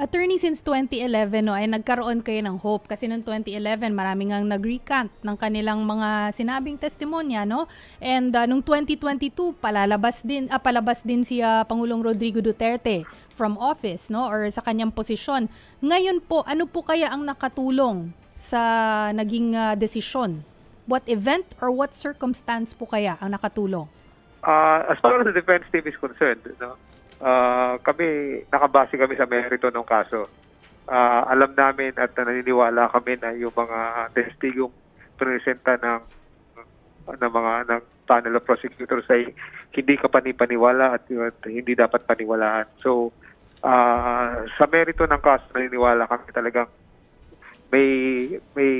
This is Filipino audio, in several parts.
Attorney, since 2011 no, ay nagkaroon kayo ng hope kasi noong 2011 marami ngang nag-recant ng kanilang mga sinabing testimonya no. And uh, noong 2022 palalabas din ah, palabas din si ah, Pangulong Rodrigo Duterte from office no or sa kanyang posisyon. Ngayon po, ano po kaya ang nakatulong sa naging ah, desisyon? What event or what circumstance po kaya ang nakatulong? Uh, as far as the defense team is concerned, no, uh, kami, nakabase kami sa merito ng kaso. Uh, alam namin at naniniwala kami na yung mga testigong presenta ng ng mga ng panel of prosecutors ay hindi ka panipaniwala at, at hindi dapat paniwalaan. So, uh, sa merito ng kaso, naniniwala kami talagang may may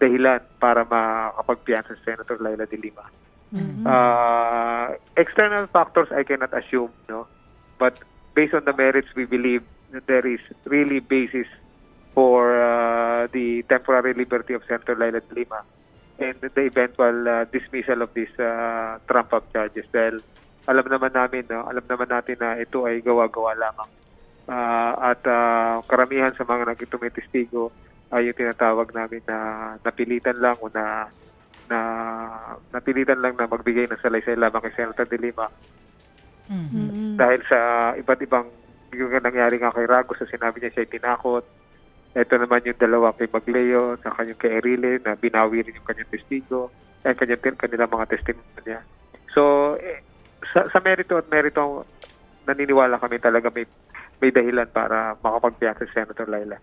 dahilan para makapagpiyansa si Senator Laila de Lima. Mhm. Uh, external factors I cannot assume, no. But based on the merits, we believe that there is really basis for uh, the temporary liberty of Senator Laila de Lima and the eventual uh, dismissal of these uh, trump-up charges. Dahil alam naman namin, no, alam naman natin na ito ay gawa-gawa lamang. Uh, at uh, karamihan sa mga naging tumitestigo ay yung tinatawag namin na napilitan lang o na na napilitan lang na magbigay ng salaysay lamang kay Senator De Lima Mhm. dahil sa iba't ibang yung nangyari nga kay Ragos sa sinabi niya siya tinakot. Ito naman yung dalawa kay Magleo sa kanyang kay Erile na binawi rin yung kanyang testigo eh kanyang kanilang mga testimonya. So eh, sa, sa merito at merito naniniwala kami talaga may may dahilan para makapagpiyansa si Senator Laila.